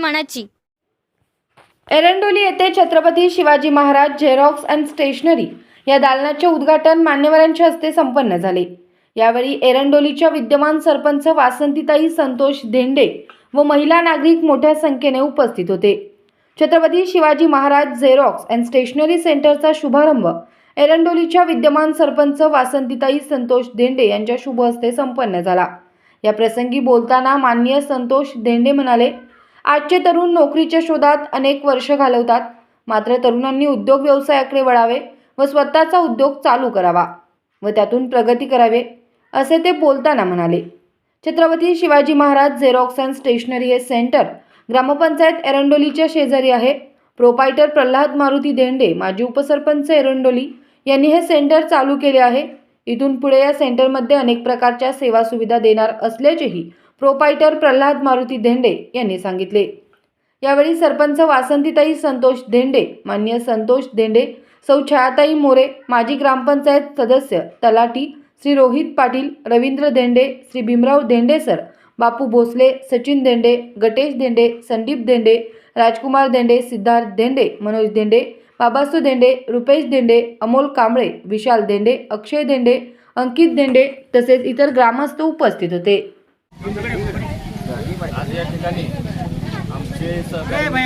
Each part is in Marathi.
मनाची. एरंडोली येथे Chhatrapati Shivaji Maharaj xerox and stationery या दालनाचे उद्घाटन मान्यवरांच्या हस्ते संपन्न झाले. यावेळी एरंडोलीच्या विद्यमान सरपंच वासंतीताई संतोष धेंडे व महिला नागरिक मोठ्या संख्येने उपस्थित होते. Chhatrapati Shivaji Maharaj xerox and stationery सेंटरचा शुभारंभ एरंडोलीच्या विद्यमान सरपंच वासंतीताई संतोष धेंडे यांच्या शुभ हस्ते संपन्न झाला. या प्रसंगी बोलताना माननीय संतोष धेंडे म्हणाले आजचे तरुण नोकरीच्या शोधात अनेक वर्ष घालवतात. मात्र तरुणांनी उद्योग व्यवसायाकडे वळावे व स्वतःचा उद्योग चालू करावा व त्यातून प्रगती करावे असे ते बोलताना म्हणाले. Chhatrapati Shivaji Maharaj xerox and stationery हे सेंटर ग्रामपंचायत एरंडोलीच्या शेजारी आहे. प्रोपायटर प्रल्हाद मारुती देंडे माजी उपसरपंच एरंडोली यांनी हे सेंटर चालू केले आहे. इथून पुढे या सेंटरमध्ये अनेक प्रकारच्या सेवा सुविधा देणार असल्याचेही प्रोपायटर प्रल्हाद मारुती धेंडे यांनी सांगितले. यावेळी सरपंच वासंतीताई संतोष धेंडे मान्य संतोष धेंडे सौ छायाताई मोरे माजी ग्रामपंचायत सदस्य तलाटी श्री रोहित पाटील रवींद्र धेंडे श्री भीमराव धेंडे सर बापू भोसले सचिन धेंडे गटेश धेंडे संदीप धेंडे राजकुमार धेंडे सिद्धार्थ धेंडे मनोज धेंडे बाबासू धेंडे रुपेश धेंडे अमोल कांबळे विशाल धेंडे अक्षय धेंडे अंकित धेंडे तसेच इतर ग्रामस्थ उपस्थित होते. आज या ठिकाणी आमचे सहकारी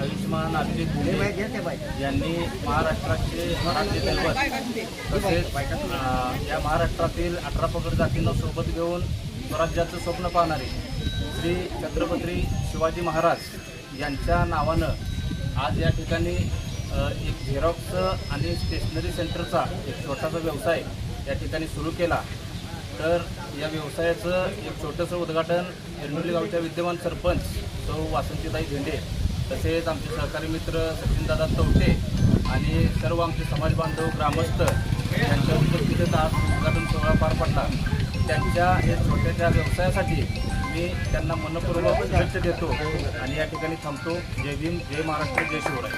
आयुष्मान भुले यांनी महाराष्ट्राचे राज्य दैवत तसेच या महाराष्ट्रातील अठरा पगड जातींना सोबत घेऊन स्वराज्याचं स्वप्न पाहणारे श्री छत्रपती शिवाजी महाराज यांच्या नावानं आज या ठिकाणी एक झेरॉक्स आणि स्टेशनरी सेंटरचा एक छोटासा व्यवसाय या ठिकाणी सुरू केला. तर या व्यवसायाचं एक छोटंसं उद्घाटन एरंडोली गावच्या विद्यमान सरपंच सौ वासंतीताई झेंडे तसेच आमचे सहकारी मित्र सचिनदादा तवटे आणि सर्व आमचे समाज बांधव ग्रामस्थ यांच्या उपस्थितीत आज उद्घाटन सोहळा पार पडला. त्यांच्या या छोट्याशा व्यवसायासाठी मी त्यांना मनपूर्वक शुभेच्छा देतो आणि या ठिकाणी थांबतो. जय भीम जय महाराष्ट्र जय शिवराय.